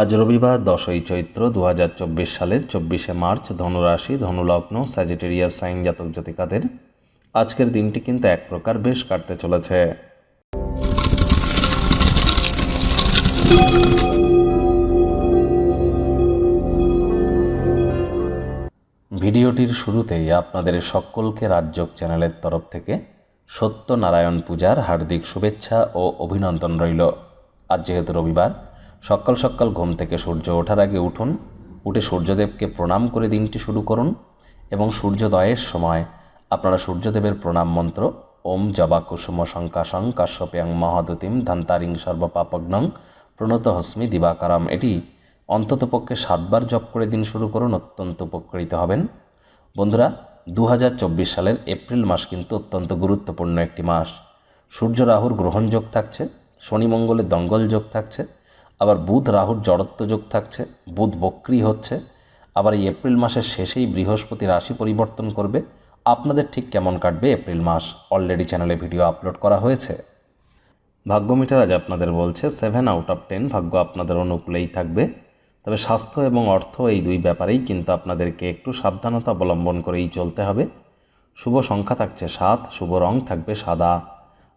আজ রবিবার দশই চৈত্র দু হাজার চব্বিশ সালের চব্বিশে মার্চ ধনুরাশি, ধনুলগ্ন স্যাজিটেরিয়াস সাইন জাতক জাতিকাদের আজকের দিনটি কিন্তু এক প্রকার বেশ কাটতে চলেছে। ভিডিওটির শুরুতেই আপনাদের সকলকে রাজ্যক চ্যানেলের তরফ থেকে সত্যনারায়ণ পূজার হার্দিক শুভেচ্ছা ও অভিনন্দন রইল। আজ যেহেতু রবিবার সকাল সকাল ঘুম থেকে সূর্য ওঠার আগে উঠুন, উঠে সূর্যদেবকে প্রণাম করে দিনটি শুরু করুন এবং সূর্যোদয়ের সময় আপনারা সূর্যদেবের প্রণাম মন্ত্র, ওম জবা কুসুম শঙ্কাশং কাশ্যপ্যাং মহাদতিম ধান্তারিং সর্বপাপগ্নং প্রণত হস্মি দিবাকারাম। এটি অন্ততপক্ষে সাতবার জপ করে দিন শুরু করুন, অত্যন্ত উপকৃত হবেন। বন্ধুরা দু হাজার চব্বিশ সালের এপ্রিল মাস কিন্তু অত্যন্ত গুরুত্বপূর্ণ একটি মাস। সূর্য রাহুর গ্রহণ যোগ থাকছে, শনি মঙ্গলের দঙ্গল যোগ থাকছে আবার বুধ রাহুর জড়ত্ব যোগ থাকছে, বুধ বক্রি হচ্ছে, আবার এই এপ্রিল মাসের শেষেই বৃহস্পতি রাশি পরিবর্তন করবে। আপনাদের ঠিক কেমন কাটবে এপ্রিল মাস? অলরেডি চ্যানেলে ভিডিও আপলোড করা হয়েছে। ভাগ্য মিটার আজ আপনাদের বলছে সেভেন আউট অফ টেন ভাগ্য আপনাদের অনুকূলেই থাকবে। তবে স্বাস্থ্য এবং অর্থ এই দুই ব্যাপারেই কিন্তু আপনাদেরকে একটু সাবধানতা অবলম্বন করেই চলতে হবে। শুভ সংখ্যা থাকছে সাত, শুভ রং থাকবে সাদা।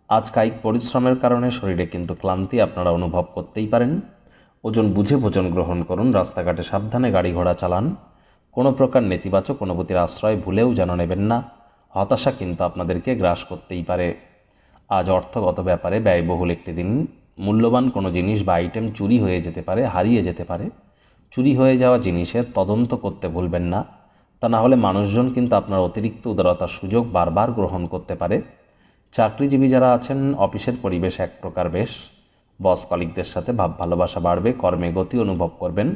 আজ কায়িক পরিশ্রমের কারণে শরীরে কিন্তু ক্লান্তি আপনারা অনুভব করতেই পারেন। ওজন বুঝে ভোজন গ্রহণ করুন, রাস্তাঘাটে সাবধানে গাড়ি ঘোড়া চালান। কোনো প্রকার নেতিবাচক অনুভূতির আশ্রয় ভুলেও যেন নেবেন না। হতাশা কিন্তু আপনাদেরকে গ্রাস করতেই পারে। আজ অর্থগত ব্যাপারে ব্যয়বহুল একটি দিন। মূল্যবান কোনো জিনিস বা আইটেম চুরি হয়ে যেতে পারে, হারিয়ে যেতে পারে। চুরি হয়ে যাওয়া জিনিসের তদন্ত করতে ভুলবেন না। তা না হলে মানুষজন কিন্তু আপনার অতিরিক্ত উদারতার সুযোগ বারবার গ্রহণ করতে পারে। চাকরিজীবী যারা আছেন, অফিসের পরিবেশ এক প্রকার বেশ। বস কলিকদের সাথে ভাব ভালোবাসা বাড়বে, কর্মে গতি অনুভব করবেন।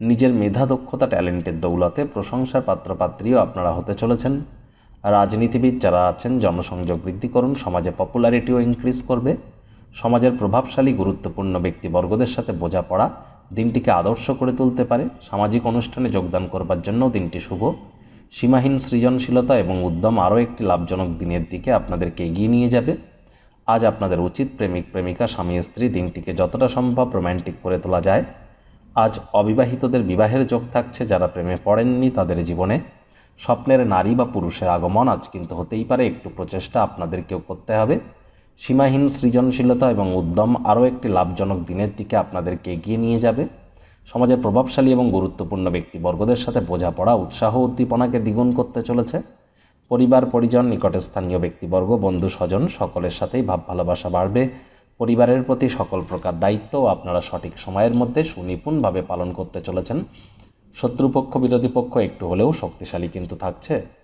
নিজের মেধা, দক্ষতা, ট্যালেন্টের দৌলতে প্রশংসার পাত্রপাত্রীও আপনারা হতে চলেছেন। রাজনীতিবিদ যারা আছেন, জনসংযোগ বৃদ্ধি করুন, সমাজে পপুলারিটিও ইনক্রিজ করবে। সমাজের প্রভাবশালী, গুরুত্বপূর্ণ ব্যক্তিবর্গদের সাথে বোঝাপড়া দিনটিকে আদর্শ করে তুলতে পারে। সামাজিক অনুষ্ঠানে যোগদান করবার জন্য দিনটি শুভ। সীমাহীন সৃজনশীলতা এবং উদ্যম আরও একটি লাভজনক দিনের দিকে আপনাদেরকে এগিয়ে নিয়ে যাবে। আজ আপনাদের উচিত প্রেমিক, প্রেমিকা, স্বামী, স্ত্রী দিনটিকে যতটা সম্ভব রোম্যান্টিক করে তোলা যায়। আজ অবিবাহিতদের বিবাহের যোগ থাকছে, যারা প্রেমে পড়েননি তাদের জীবনে। স্বপ্নের নারী বা পুরুষের আগমন আজ কিন্তু হতেই পারে, একটু প্রচেষ্টা আপনাদেরকেও করতে হবে। সীমাহীন সৃজনশীলতা এবং উদ্যম আরও একটি লাভজনক দিনের দিকে আপনাদেরকে এগিয়ে নিয়ে যাবে। সমাজের প্রভাবশালী এবং গুরুত্বপূর্ণ ব্যক্তিবর্গদের সাথে বোঝাপড়া, উৎসাহ, উদ্দীপনাকে দ্বিগুণ করতে চলেছে। পরিবার, পরিজন নিকটে স্থানীয় ব্যক্তিবর্গ, বন্ধু, স্বজন, সকলের সাথেই ভাব ভালোবাসা বাড়বে। পরিবারের প্রতি সকল প্রকার দায়িত্ব আপনারা সঠিক সময়ের মধ্যে সুনিপুণভাবে পালন করতে চলেছেন। শত্রুপক্ষ, বিরোধী পক্ষ একটু হলেও শক্তিশালী কিন্তু থাকছে।